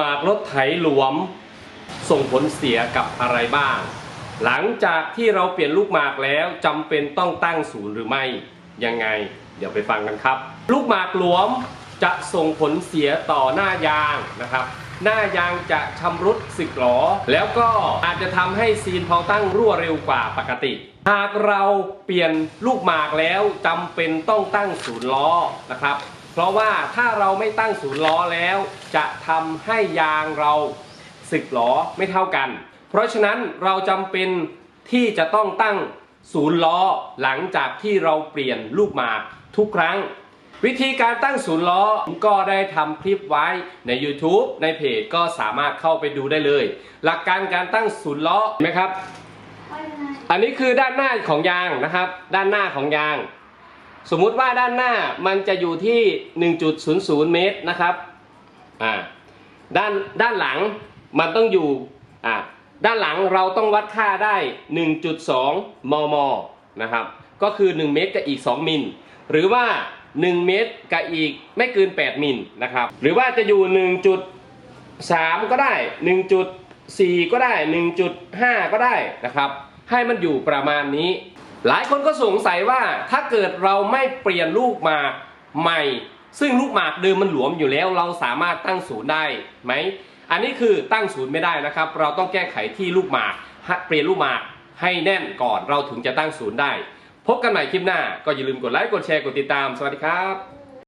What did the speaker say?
หมากรถไถหลวม ส่งผลเสียกับอะไรบ้าง หลังจากที่เราเปลี่ยนลูกหมากแล้วจำเป็นต้องตั้งศูนย์หรือไม่ยังไง เดี๋ยวไปฟังกันครับ ลูกหมากหลวมจะส่งผลเสียต่อหน้ายางนะครับ หน้ายางจะชำรุดสึกหรอ แล้วก็อาจจะทำให้ซีนเผาตั้งรั่วเร็วกว่าปกติ หากเราเปลี่ยนลูกหมากแล้วจำเป็นต้องตั้งศูนย์ล้อนะครับ ราะว่าถ้าเราไม่ตั้งศูนย์ล้อแล้ว จะทำให้ยางเราสึกหรอไม่เท่ากัน เพราะฉะนั้นเราจำเป็นที่จะต้องตั้งศูนย์ล้อหลังจากที่เราเปลี่ยนลูกหมากทุกครั้ง วิธีการตั้งศูนย์ล้อก็ได้ทำคลิปไว้ใน YouTube ในเพจก็สามารถเข้าไปดูได้เลย หลักการการตั้งศูนย์ล้อเห็นไหมครับ อันนี้คือด้านหน้าของยางนะครับ ด้านหน้าของยาง สมมุติว่าด้านหน้ามันจะอยู่ที่ 1.00 เมตรนะครับอ่าด้านด้านหลังมันต้องอยู่อ่าด้านหลังเราต้องวัดค่าได้ 1.2 มม นะครับ ก็คือ 1 เมตรกับอีก 2 มิล หรือว่า 1 เมตรกับอีกไม่เกิน 8 มิลนะครับ หรือว่าจะอยู่ 1.3 ก็ได้ 1.4 ก็ได้ 1.5 ก็ได้นะครับ ให้มันอยู่ประมาณนี้ หลายคนก็สงสัยว่าถ้าเกิดเราไม่เปลี่ยนลูกหมากใหม่ ซึ่งลูกหมากเดิมมันหลวมอยู่แล้ว เราสามารถตั้งศูนย์ได้ไหมอันนี้คือตั้งศูนย์ไม่ได้นะครับ เราต้องแก้ไขที่ลูกหมากเปลี่ยนลูกหมากให้แน่นก่อนเราถึงจะตั้งศูนย์ได้ พบกันใหม่คลิปหน้าก็อย่าลืมกดไลค์กดแชร์กดติดตามสวัสดีครับ